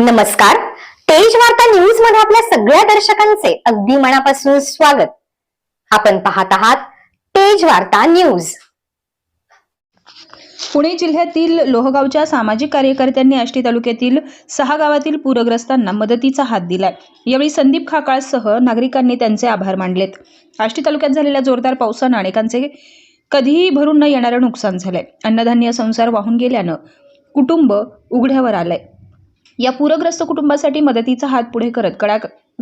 नमस्कार. तेज वार्ता न्यूजमध्ये आपल्या सगळ्या दर्शकांचे अगदी मनापासून स्वागत. आपण पाहत आहात तेज वार्ता न्यूज पुणे जिल्ह्यातील लोहगावच्या सामाजिक कार्यकर्त्यांनी आष्टी तालुक्यातील सहा गावातील पूरग्रस्तांना मदतीचा हात दिलाय. यावेळी संदीप खाकाळसह नागरिकांनी त्यांचे आभार मानलेत. आष्टी तालुक्यात झालेल्या जोरदार पावसानं अनेकांचे कधीही भरून न येणारं नुकसान झालंय. अन्नधान्य संसार वाहून गेल्यानं कुटुंब उघड्यावर आलंय. या पूरग्रस्त कुटुंबासाठी मदतीचा हात पुढे करत कडा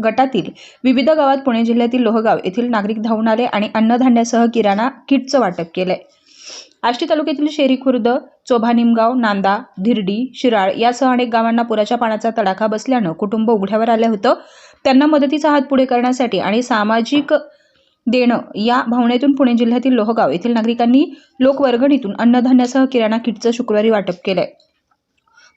गटातील विविध गावात पुणे जिल्ह्यातील लोहगाव येथील नागरिक धावून आले आणि अन्नधान्यासह किराणा किटचं वाटप केलंय. आष्टी तालुक्यातील शेरी खुर्द चोभा निमगाव नांदा धिरडी शिराळ यासह अनेक गावांना पुराच्या पाण्याचा तडाखा बसल्यानं कुटुंब उघड्यावर आलं होतं. त्यांना मदतीचा हात पुढे करण्यासाठी आणि सामाजिक देणं या भावनेतून पुणे जिल्ह्यातील लोहगाव येथील नागरिकांनी लोकवर्गणीतून अन्नधान्यासह किराणा किटचं शुक्रवारी वाटप केलंय.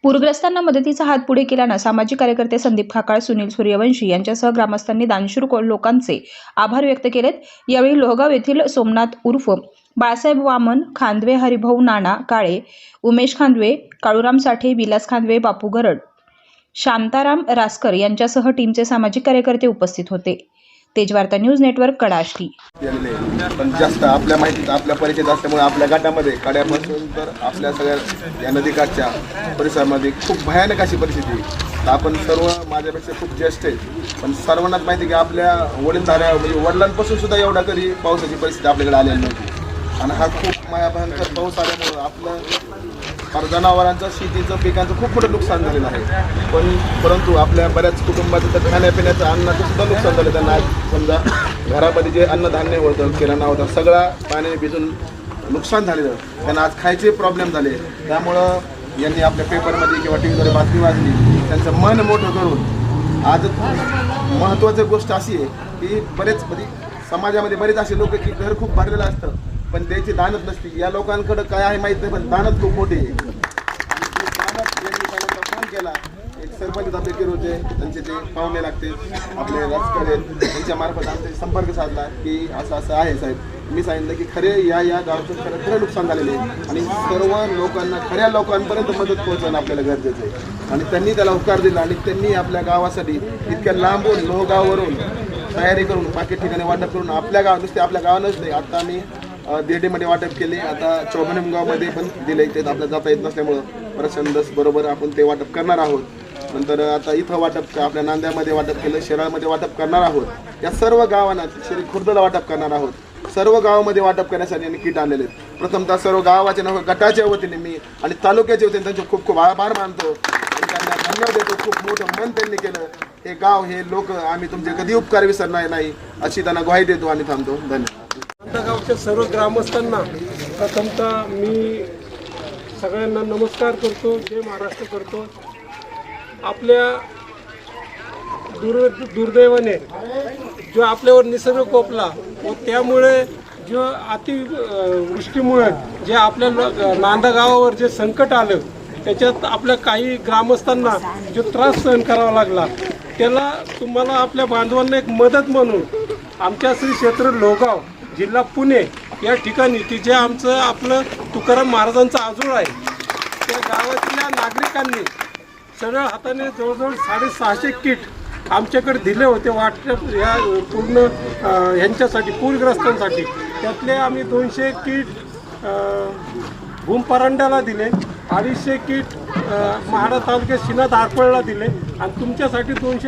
पूरग्रस्तांना मदतीचा हात पुढे केल्यानं सामाजिक कार्यकर्ते संदीप खाकाळ सुनील सूर्यवंशी यांच्यासह ग्रामस्थांनी दानशूर लोकांचे आभार व्यक्त केलेत. यावेळी लोहगाव येथील सोमनाथ उर्फ बाळासाहेब वामन खांदवे हरिभाऊ नाना काळे उमेश खांदवे काळूराम साठे विलास खांदवे बापू गरड शांताराम रासकर यांच्यासह टीमचे सामाजिक कार्यकर्ते उपस्थित होते. तेजवार्ता न्यूज नेटवर्क कडाष्टी पण जास्त आपल्या माहितीत आपल्या परिचयात असल्यामुळे आपल्या गटामध्ये कड्यापासून तर आपल्या सगळ्या या नदीकाठच्या परिसरामध्ये खूप भयानक अशी परिस्थिती आहे. तर आपण सर्व माझ्यापेक्षा खूप ज्येष्ठ आहे पण सर्वांनाच माहिती आहे की आपल्या वडीलधाऱ्या म्हणजे वडिलांपासून सुद्धा एवढा कधी पावसाची परिस्थिती आपल्याकडे आलेली नव्हती. आणि हा खूप माया भयंकर पाऊस आल्यामुळं आपलं फार जनावरांचं शेतीचं पिकांचं खूप मोठं नुकसान झालेलं आहे. पण परंतु आपल्या बऱ्याच कुटुंबाचं तर खाण्यापिण्याचं अन्नाचं सुद्धा नुकसान झालं त्यांना समजा घरामध्ये जे अन्नधान्य होतं किराणा होता सगळा पाण्याने भिजून नुकसान झालेलं. त्यांना आज खायचे प्रॉब्लेम झाले. त्यामुळं यांनी आपल्या पेपरमध्ये किंवा टी व्हीवर बातमी वाचली. त्यांचं मन मोठं करून आज महत्त्वाची गोष्ट अशी आहे की बरेच म्हणजे समाजामध्ये बरेच असे लोक की घर खूप भरलेलं असतं. पण त्याची दानत नसते. या लोकांकडे काय आहे माहीत नाही पण दानत खूप मोठी आहे. आणि फोन केला. एक सरपंच आपले होते त्यांचे ते पाहुणे लागते आपले राजकर आहेत. त्यांच्या मार्फत आमचे संपर्क साधला की असं असं आहे साहेब. मी सांगितलं की खरे या या गावचं खरं खरं नुकसान झालेलं आहे. आणि सर्व लोकांना खऱ्या लोकांपर्यंत मदत पोहोचवणं आपल्याला गरजेचं आहे. आणि त्यांनी त्याला उपकार दिला आणि त्यांनी आपल्या गावासाठी इतक्या लांबून लोहगाववरून तयारी करून बाकी ठिकाणी वाटप करून आपल्या गाव नुसते आपल्या गावानंच नाही. आता आम्ही दिर्डीमध्ये वाटप केले. आता चौबनीम गावमध्ये पण दिले ते आपल्याला जाता येत नसल्यामुळं प्रचंदस बरोबर आपण ते वाटप करणार आहोत. नंतर आता इथं वाटप आपल्या नांद्यामध्ये वाटप केलं शेराळमध्ये वाटप करणार आहोत. या सर्व गावांना श्री खुर्दला वाटप करणार आहोत. सर्व गावामध्ये वाटप करण्यासाठी यांनी किट आणलेले आहेत. प्रथमतः सर्व गावाच्या नाव गटाच्या वतीने मी आणि तालुक्याच्या वतीने त्यांचे खूप खूप आभार मानतो. त्यांना धन्यवाद देतो. खूप मोठं मन त्यांनी केलं. हे गाव हे लोक आम्ही तुमचे कधी उपकार विसरणार नाही अशी त्यांना ग्वाही देतो आणि थांबतो. धन्यवाद. गावच्या सर्व ग्रामस्थांना प्रथमतः मी सगळ्यांना नमस्कार करतो जय महाराष्ट्र करतो. आपल्या दुर् दुर्दैवाने जो आपल्यावर निसर्ग कोपला व त्यामुळे जो अति वृष्टीमुळे जे आपल्या लो- नांदा गावावर जे संकट आलं त्याच्यात आपल्या काही ग्रामस्थांना जो त्रास सहन करावा लागला त्याला तुम्हाला आपल्या बांधवांना एक मदत म्हणून आमच्या श्री क्षेत्र लोगाव जिल्हा पुणे या ठिकाणी की जे आमचं आपलं तुकाराम महाराजांचं आजूळ आहे. त्या गावातल्या नागरिकांनी सरळ हाताने जवळजवळ साडेसहाशे किट आमच्याकडे दिले होते वाटप या पूर्ण ह्यांच्यासाठी पूरग्रस्तांसाठी. त्यातले आम्ही दोनशे किट भूमपरांड्याला दिले अडीचशे किट महाडा तालुक्यात शिना धारपळला दिले आणि तुमच्यासाठी दोनशे